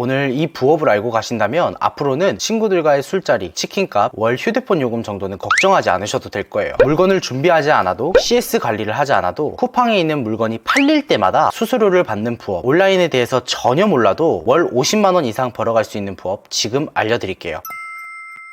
오늘 이 부업을 알고 가신다면 앞으로는 친구들과의 술자리, 치킨값, 월 휴대폰 요금 정도는 걱정하지 않으셔도 될 거예요. 물건을 준비하지 않아도 CS 관리를 하지 않아도 쿠팡에 있는 물건이 팔릴 때마다 수수료를 받는 부업. 온라인에 대해서 전혀 몰라도 월 50만 원 이상 벌어갈 수 있는 부업 지금 알려드릴게요.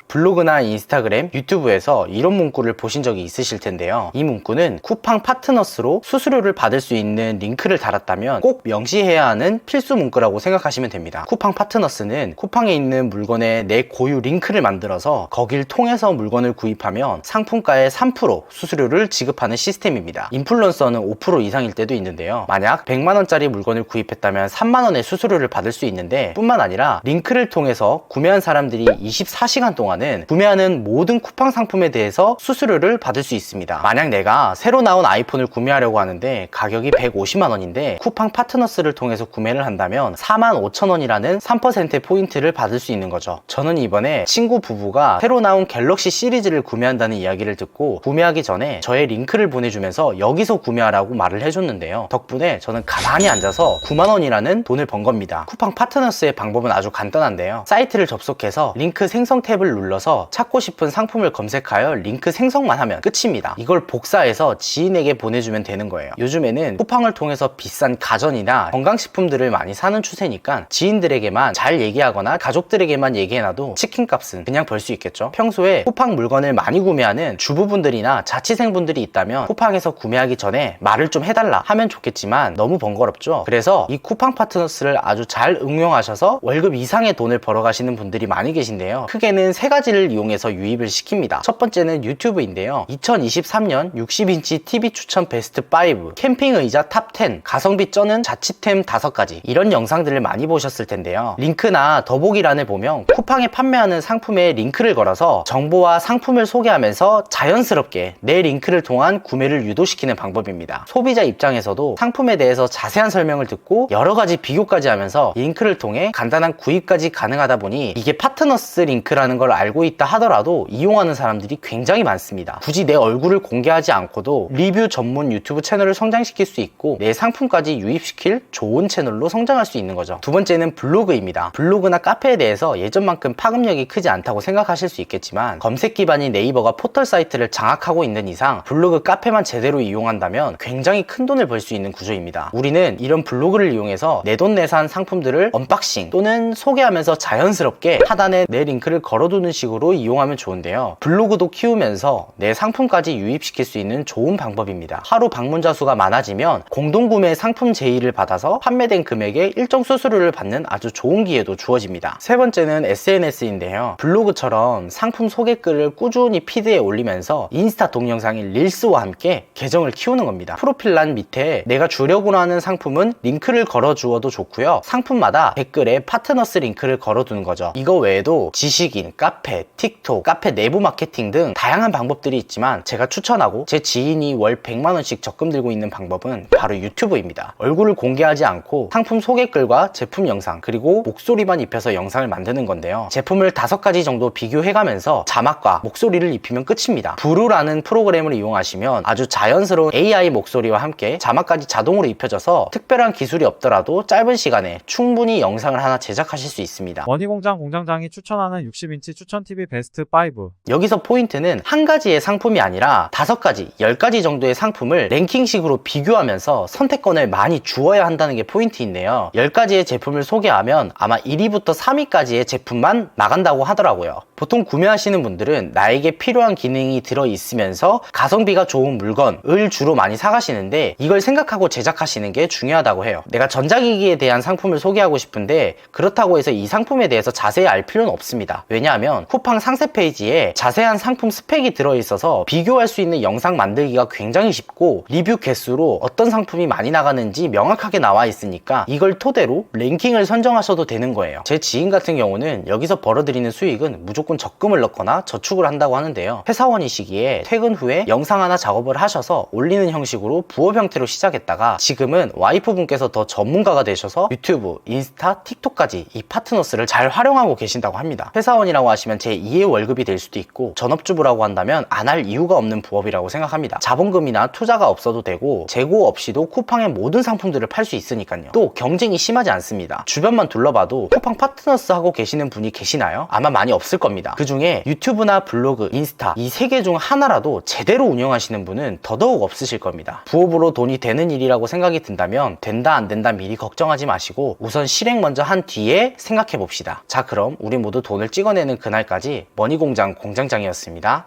블로그나 인스타그램, 유튜브에서 이런 문구를 보신 적이 있으실 텐데요. 이 문구는 쿠팡 파트너스로 수수료를 받을 수 있는 링크를 달았다면 꼭 명시해야 하는 필수 문구라고 생각하시면 됩니다. 쿠팡 파트너스는 쿠팡에 있는 물건에 내 고유 링크를 만들어서 거길 통해서 물건을 구입하면 상품가의 3% 수수료를 지급하는 시스템입니다. 인플루언서는 5% 이상일 때도 있는데요. 만약 100만원짜리 물건을 구입했다면 3만원의 수수료를 받을 수 있는데 뿐만 아니라 링크를 통해서 구매한 사람들이 24시간 동안 은 구매하는 모든 쿠팡 상품에 대해서 수수료를 받을 수 있습니다. 만약 내가 새로 나온 아이폰을 구매하려고 하는데 가격이 150만 원인데 쿠팡 파트너스를 통해서 구매를 한다면 4만 5천 원이라는 3%의 포인트를 받을 수 있는 거죠. 저는 이번에 친구 부부가 새로 나온 갤럭시 시리즈를 구매한다는 이야기를 듣고 구매하기 전에 저의 링크를 보내주면서 여기서 구매하라고 말을 해줬는데요. 덕분에 저는 가만히 앉아서 9만 원이라는 돈을 번 겁니다. 쿠팡 파트너스의 방법은 아주 간단한데요. 사이트를 접속해서 링크 생성 탭을 눌러 서 찾고 싶은 상품을 검색하여 링크 생성만 하면 끝입니다. 이걸 복사해서 지인에게 보내주면 되는 거예요. 요즘에는 쿠팡을 통해서 비싼 가전이나 건강식품들을 많이 사는 추세니까 지인들에게만 잘 얘기하거나 가족들에게만 얘기해놔도 치킨 값은 그냥 벌 수 있겠죠. 평소에 쿠팡 물건을 많이 구매하는 주부분들이나 자취생분들이 있다면 쿠팡에서 구매하기 전에 말을 좀 해달라 하면 좋겠지만 너무 번거롭죠. 그래서 이 쿠팡 파트너스를 아주 잘 응용하셔서 월급 이상의 돈을 벌어가시는 분들이 많이 계신데요. 크게는 세 가지 를 이용해서 유입을 시킵니다. 첫 번째는 유튜브인데요. 2023년 60인치 TV 추천 베스트 5, 캠핑 의자 탑 10, 가성비 쩌는 자취템 5가지 이런 영상들을 많이 보셨을 텐데요. 링크나 더보기란을 보면 쿠팡에 판매하는 상품에 링크를 걸어서 정보와 상품을 소개하면서 자연스럽게 내 링크를 통한 구매를 유도시키는 방법입니다. 소비자 입장에서도 상품에 대해서 자세한 설명을 듣고 여러 가지 비교까지 하면서 링크를 통해 간단한 구입까지 가능하다 보니 이게 파트너스 링크라는 걸알 고 있다 하더라도 이용하는 사람들이 굉장히 많습니다. 굳이 내 얼굴을 공개하지 않고도 리뷰 전문 유튜브 채널을 성장시킬 수 있고 내 상품까지 유입시킬 좋은 채널로 성장할 수 있는 거죠. 두 번째는 블로그입니다. 블로그나 카페에 대해서 예전만큼 파급력이 크지 않다고 생각하실 수 있겠지만 검색 기반인 네이버가 포털 사이트를 장악하고 있는 이상 블로그 카페만 제대로 이용한다면 굉장히 큰 돈을 벌 수 있는 구조입니다. 우리는 이런 블로그를 이용해서 내돈내산 상품들을 언박싱 또는 소개하면서 자연스럽게 하단에 내 링크를 걸어두는 식으로 이용하면 좋은데요. 블로그도 키우면서 내 상품까지 유입시킬 수 있는 좋은 방법입니다. 하루 방문자 수가 많아지면 공동구매 상품 제의를 받아서 판매된 금액의 일정 수수료를 받는 아주 좋은 기회도 주어집니다. 세 번째는 SNS인데요. 블로그처럼 상품 소개글을 꾸준히 피드에 올리면서 인스타 동영상인 릴스와 함께 계정을 키우는 겁니다. 프로필란 밑에 내가 주려고 하는 상품은 링크를 걸어 주어도 좋고요. 상품마다 댓글에 파트너스 링크를 걸어 두는 거죠. 이거 외에도 지식인, 카페, 틱톡, 카페 내부 마케팅 등 다양한 방법들이 있지만 제가 추천하고 제 지인이 월 100만원씩 적금 들고 있는 방법은 바로 유튜브입니다. 얼굴을 공개하지 않고 상품 소개글과 제품 영상 그리고 목소리만 입혀서 영상을 만드는 건데요. 제품을 다섯 가지 정도 비교해가면서 자막과 목소리를 입히면 끝입니다. 브루라는 프로그램을 이용하시면 아주 자연스러운 AI 목소리와 함께 자막까지 자동으로 입혀져서 특별한 기술이 없더라도 짧은 시간에 충분히 영상을 하나 제작하실 수 있습니다. 원희공장 공장장이 추천하는 60인치 추천 TV 베스트 5. 여기서 포인트는 한 가지의 상품이 아니라 다섯 가지, 열 가지 정도의 상품을 랭킹식으로 비교하면서 선택권을 많이 주어야 한다는 게 포인트인데요. 열 가지의 제품을 소개하면 아마 1위부터 3위까지의 제품만 나간다고 하더라고요. 보통 구매하시는 분들은 나에게 필요한 기능이 들어 있으면서 가성비가 좋은 물건을 주로 많이 사가시는데 이걸 생각하고 제작하시는 게 중요하다고 해요. 내가 전자기기에 대한 상품을 소개하고 싶은데 그렇다고 해서 이 상품에 대해서 자세히 알 필요는 없습니다. 왜냐하면 쿠팡 상세 페이지에 자세한 상품 스펙이 들어있어서 비교할 수 있는 영상 만들기가 굉장히 쉽고 리뷰 개수로 어떤 상품이 많이 나가는지 명확하게 나와 있으니까 이걸 토대로 랭킹을 선정하셔도 되는 거예요. 제 지인 같은 경우는 여기서 벌어들이는 수익은 무조건 적금을 넣거나 저축을 한다고 하는데요. 회사원이시기에 퇴근 후에 영상 하나 작업을 하셔서 올리는 형식으로 부업 형태로 시작했다가 지금은 와이프분께서 더 전문가가 되셔서 유튜브, 인스타, 틱톡까지 이 파트너스를 잘 활용하고 계신다고 합니다. 회사원이라고 하시면 하시면 제 2의 월급이 될 수도 있고 전업주부라고 한다면 안 할 이유가 없는 부업이라고 생각합니다. 자본금이나 투자가 없어도 되고 재고 없이도 쿠팡의 모든 상품들을 팔 수 있으니까요. 또 경쟁이 심하지 않습니다. 주변만 둘러봐도 쿠팡 파트너스 하고 계시는 분이 계시나요? 아마 많이 없을 겁니다. 그 중에 유튜브나 블로그, 인스타 이 세 개 중 하나라도 제대로 운영하시는 분은 더더욱 없으실 겁니다. 부업으로 돈이 되는 일이라고 생각이 든다면 된다 안 된다 미리 걱정하지 마시고 우선 실행 먼저 한 뒤에 생각해 봅시다. 자 그럼 우리 모두 돈을 찍어내는 그날까지 머니공장 공장장이었습니다.